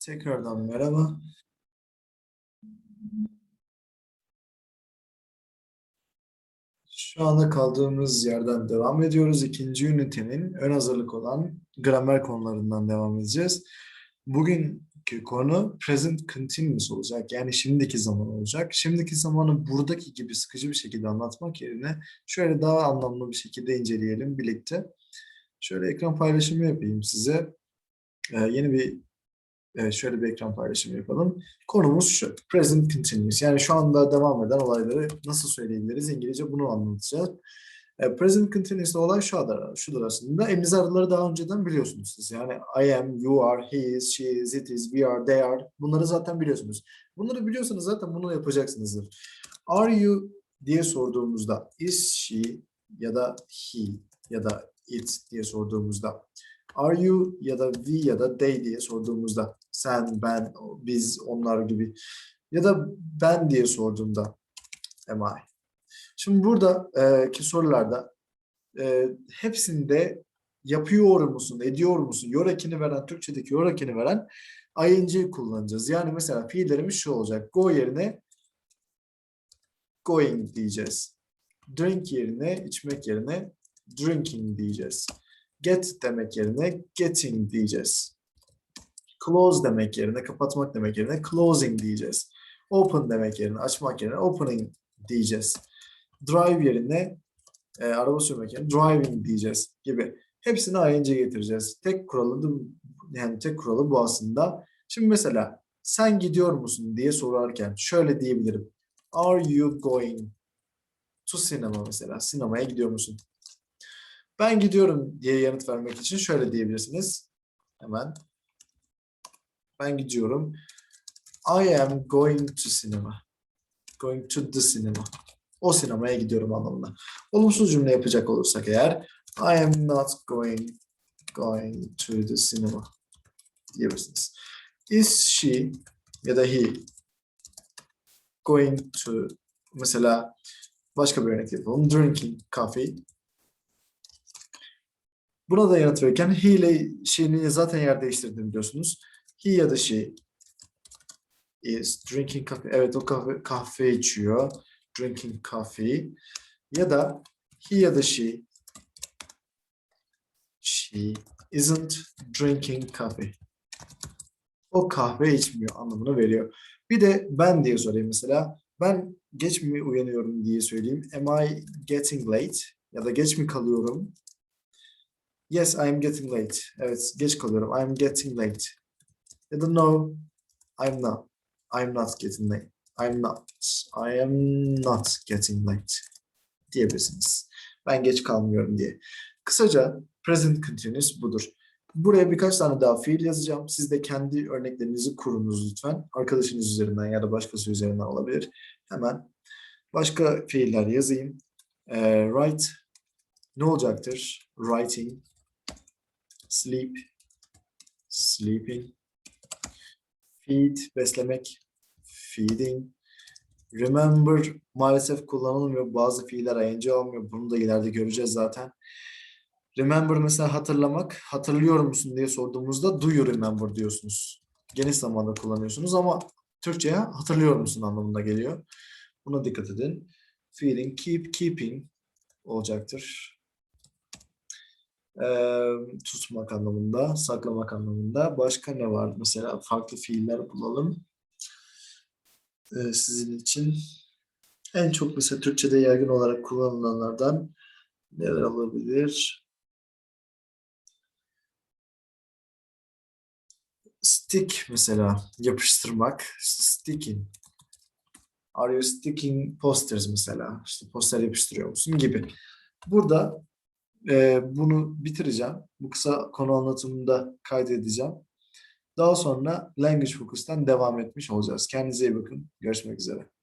Tekrardan merhaba. Şu anda kaldığımız yerden devam ediyoruz. İkinci ünitenin ön hazırlık olan gramer konularından devam edeceğiz. Bugünkü konu present continuous olacak. Yani şimdiki zaman olacak. Şimdiki zamanı buradaki gibi sıkıcı bir şekilde anlatmak yerine şöyle daha anlamlı bir şekilde inceleyelim birlikte. Şöyle ekran paylaşımı yapayım size. Ee, yeni bir Evet, şöyle bir ekran paylaşımı yapalım. Konumuz şu. Present continuous. Yani şu anda devam eden olayları nasıl söyleyebiliriz? İngilizce bunu anlatacağız. E, present continuous olay şudur, şudur aslında. Emizarları daha önceden biliyorsunuz siz. Yani I am, you are, he is, she is, it is, we are, they are. Bunları zaten biliyorsunuz. Bunları biliyorsanız zaten bunu yapacaksınızdır. Are you diye sorduğumuzda is she ya da he ya da it diye sorduğumuzda are you ya da we ya da they diye sorduğumuzda sen, ben, biz, onlar gibi ya da ben diye sorduğumda am I? Şimdi buradaki sorularda hepsinde yapıyor musun, ediyor musun, yor ekini veren, Türkçedeki yor ekini veren ing kullanacağız. Yani mesela fiillerimiz şu olacak. Go yerine going diyeceğiz. Drink yerine, içmek yerine drinking diyeceğiz. Get demek yerine getting diyeceğiz. Close demek yerine, kapatmak demek yerine closing diyeceğiz. Open demek yerine, açmak yerine opening diyeceğiz. Drive yerine, e, araba sürmek yerine driving diyeceğiz gibi. Hepsini ing getireceğiz. Tek kuralı yani tek kuralı bu aslında. Şimdi mesela sen gidiyor musun diye sorarken şöyle diyebilirim. Are you going to cinema mesela? Sinemaya gidiyor musun? Ben gidiyorum diye yanıt vermek için şöyle diyebilirsiniz. Hemen. Ben gidiyorum. I am going to cinema. Going to the cinema. O sinemaya gidiyorum anlamında. Olumsuz cümle yapacak olursak eğer I am not going going to the cinema diyebilirsiniz. Is she ya da he going to mesela başka bir örnek yapalım. Drinking coffee Buna da yanıt verirken he ile she'nin zaten yer değiştirdiğini biliyorsunuz. He ya da she is drinking coffee. Evet o kahve, kahve içiyor. Drinking coffee. Ya da he ya da she she isn't drinking coffee. O kahve içmiyor anlamını veriyor. Bir de ben diye sorayım mesela. Ben geç mi uyanıyorum diye söyleyeyim. Am I getting late? Ya da geç mi kalıyorum? Yes, I am getting late. Evet, geç kalıyorum. I am getting late. Ya da no, I'm not. I'm not getting late. I'm not. I am not getting late diyebilirsiniz. Ben geç kalmıyorum diye. Kısaca present continuous budur. Buraya birkaç tane daha fiil yazacağım. Siz de kendi örneklerinizi kurunuz lütfen. Arkadaşınız üzerinden ya da başkası üzerinden olabilir. Hemen başka fiiller yazayım. Ee, write ne olacaktır? Writing sleep, sleeping, feed, beslemek, feeding, remember maalesef kullanılmıyor. Bazı fiiller ing olmuyor. Bunu da ileride göreceğiz zaten. Remember mesela hatırlamak. Hatırlıyor musun diye sorduğumuzda do you remember diyorsunuz. Geniş zamanda kullanıyorsunuz ama Türkçe'ye hatırlıyor musun anlamında geliyor. Buna dikkat edin. Feeding, keep, keeping olacaktır e, tutmak anlamında, saklamak anlamında. Başka ne var? Mesela farklı fiiller bulalım. E, sizin için en çok mesela Türkçe'de yaygın olarak kullanılanlardan neler olabilir? Stick mesela yapıştırmak, sticking. Are you sticking posters mesela? İşte poster yapıştırıyor musun gibi. Burada e, bunu bitireceğim. Bu kısa konu anlatımında kaydedeceğim. Daha sonra Language Focus'tan devam etmiş olacağız. Kendinize iyi bakın. Görüşmek üzere.